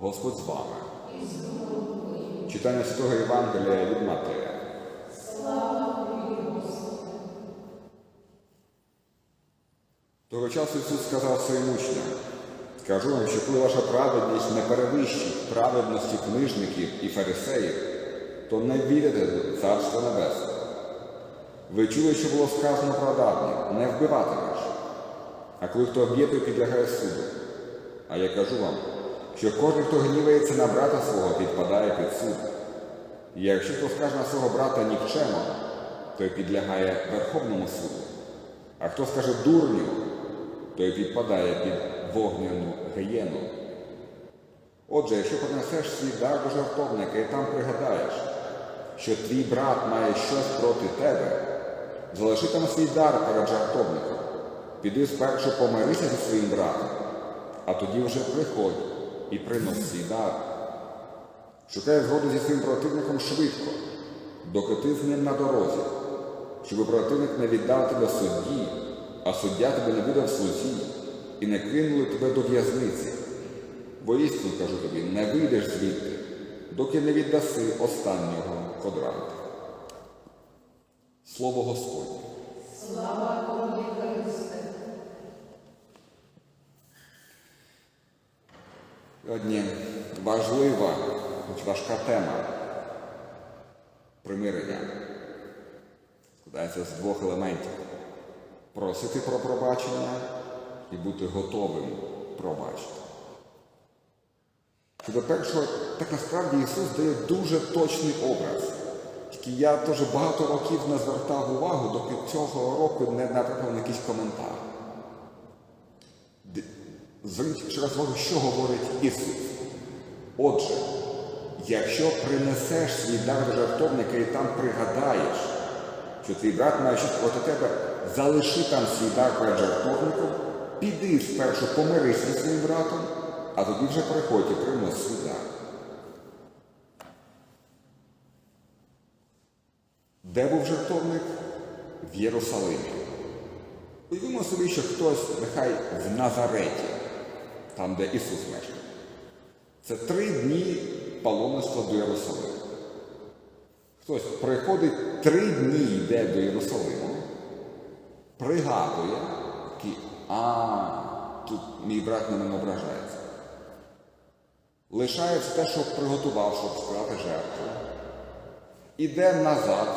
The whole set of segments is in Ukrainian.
Господь з вами. Читання Святого Євангелія від Матея. Того часу Ісус сказав своїм учням, кажу вам, що коли ваша праведність не перевищить праведності книжників і фарисеїв, то не вірите до Царства Небесного. Ви чули, що було сказано про давніх, не вбиватимеш. А коли хто б'є, то підлягає суду. А я кажу вам, що кожен, хто гнівається на брата свого, підпадає під суд. І якщо хто скаже на свого брата нікчемо, той підлягає Верховному суду. А хто скаже дурню, той підпадає під вогняну гієну. Отже, якщо принесеш свій дар до жартовника і там пригадаєш, що твій брат має щось проти тебе, залиши там свій дар перед жартовником. Піди спершу помирися зі своїм братом, а тоді вже приходь і принось свій дар. Шукай згоду зі своїм противником швидко, доки ти з ним на дорозі, щоб противник не віддав тебе судді, а суддя тебе не видав слузі, і не кинули тебе до в'язниці. Бо кажу тобі, не вийдеш звідти, доки не віддаси останнього квадранта. Слово Господнє. Сьогодні важлива, хоч важка тема примирення. Складається з двох елементів: просити про пробачення і бути готовим пробачити. Щодо першого, так насправді Ісус дає дуже точний образ. Тільки я теж багато років не звертав увагу, доки цього року не натрапив на якийсь коментар. Зверніть ще раз що говорить Ісус. Отже, якщо принесеш свій дар до жартовника і там пригадаєш, що твій брат має щось проти тебе, залиши там свій дар перед жартовником, піди спершу помирись зі своїм братом, а тоді вже приходь і принось свій дар. Де був жертовник? В Єрусалимі. Уявімо собі, що хтось, нехай в Назареті, там, де Ісус мешкав. Це три дні паломництва до Єрусалиму. Хтось приходить три дні йде до Єрусалиму, пригадує, такий, а тут мій брат на мене ображається. Лишає все що приготував, щоб справити жертву. Іде назад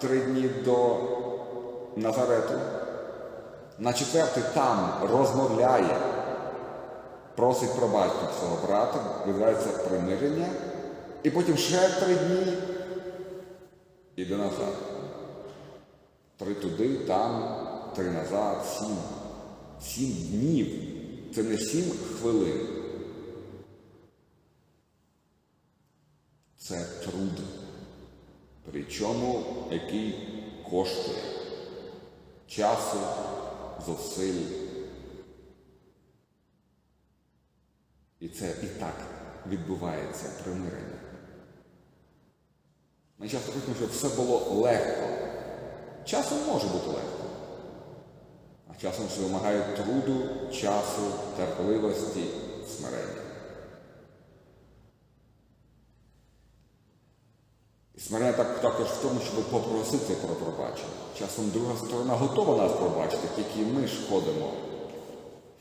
три дні до Назарету. На четвертий там розмовляє, просить пробачення свого брата, відбувається примирення, і потім ще три дні іде назад. Три туди, там, три назад, сім. Сім днів. Це не сім хвилин. Це труд. Причому який коштує часу, зусиль. І це і так відбувається примирення. Ми часто хочемо, щоб все було легко. Часом може бути легко. А часом це вимагає труду, часу, терпеливості, смирення. І смирення так, також в тому, щоб попросити про пробачення. Часом друга сторона готова нас пробачити, тільки ми ж ходимо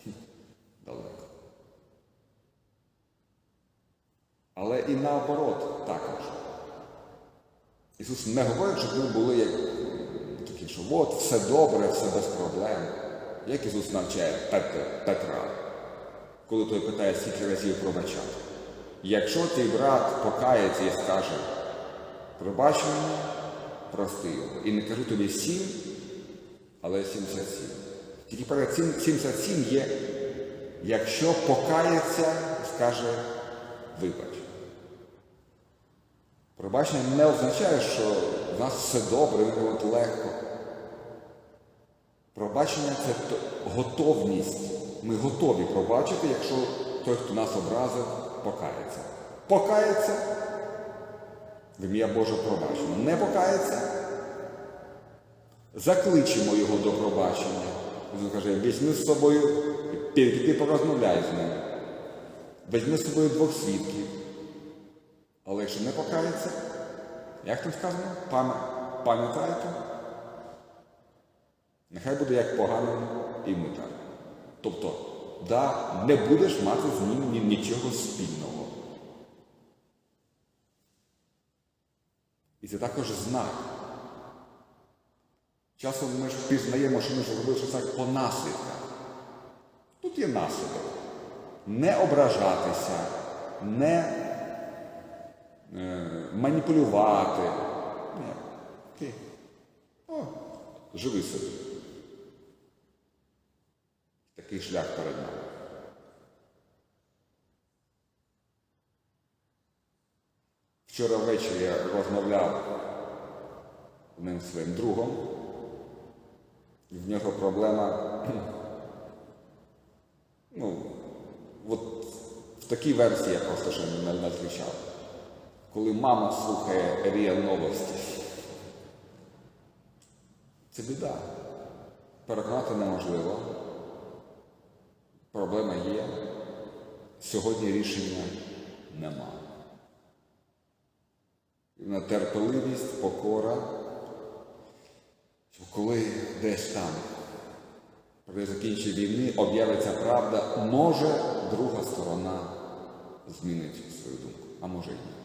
хм, далеко. Але і наоборот також. Ісус не говорить, щоб ми були як такі, що от все добре, все без проблем. Як Ісус навчає Петра, коли той питає, скільки разів пробачати. Якщо твій брат покається і скаже, пробач мені, прости його. І не кажу тобі сім, але 77. Тільки перед цим 77 є, якщо покається, скаже вибач. Пробачення не означає, що в нас все добре, от легко. Пробачення це готовність. Ми готові пробачити, якщо той, хто нас образив, покається. Покається, в ім'я Боже пробачимо. Не покається, закличемо його до пробачення. Він каже, візьми з собою, піди порозмовляй з ним. візьме з собою двох свідків. Але якщо не покається, як там сказано, пам- пам'ятайте, нехай буде як поганим і митар. Тобто, да, не будеш мати з ним нічого спільного. І це також знак. Часом ми ж пізнаємо, що ми зробили щось так по наслідках. Тут є наслідок. Не ображатися, не маніпулювати. Ні. Ти. О, живи собі. Такий шлях перед нами. Вчора ввечері я розмовляв з ним своїм другом. І в нього проблема. Ну, от в такій версії я просто ще не, зустрічав. Коли мама слухає РІА новості. Це біда. Переконати неможливо. Проблема є. Сьогодні рішення нема. На терпеливість, покора, що коли десь там, при закінченні війни об'явиться правда, може друга сторона змінить свою думку, а може і ні.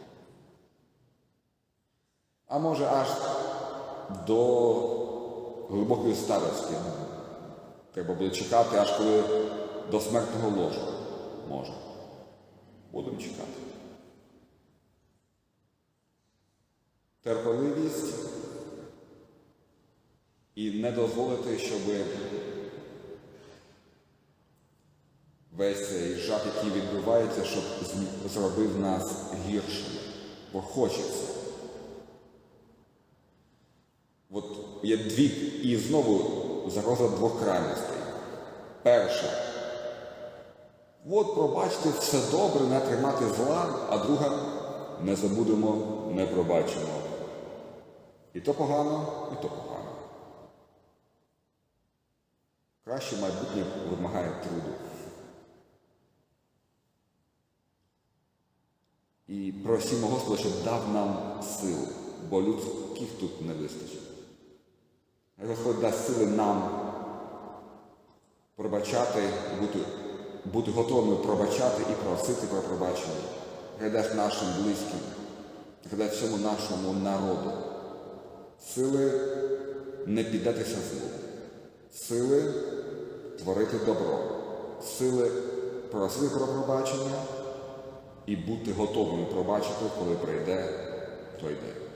А може аж до глибокої старості. Треба буде чекати, аж коли до смертного ложа. Може. Будемо чекати. терпеливість і не дозволити, щоб весь цей жах, який відбувається, щоб зробив нас гіршими. Бо хочеться. От є дві, і знову загроза двох крайностей. Перша. От, пробачте, все добре, не тримати зла, а друга не забудемо, не пробачимо. І то погано, і то погано. Краще майбутнє вимагає труду. І просімо Господа, щоб дав нам сил, бо людських тут не вистачить. Господь дасть сили нам пробачати, бути, бути готовими пробачати і просити про пробачення. Дасть нашим близьким, дасть всьому нашому народу сили не піддатися злу, сили творити добро, сили просити про пробачення і бути готовими пробачити, коли прийде той день.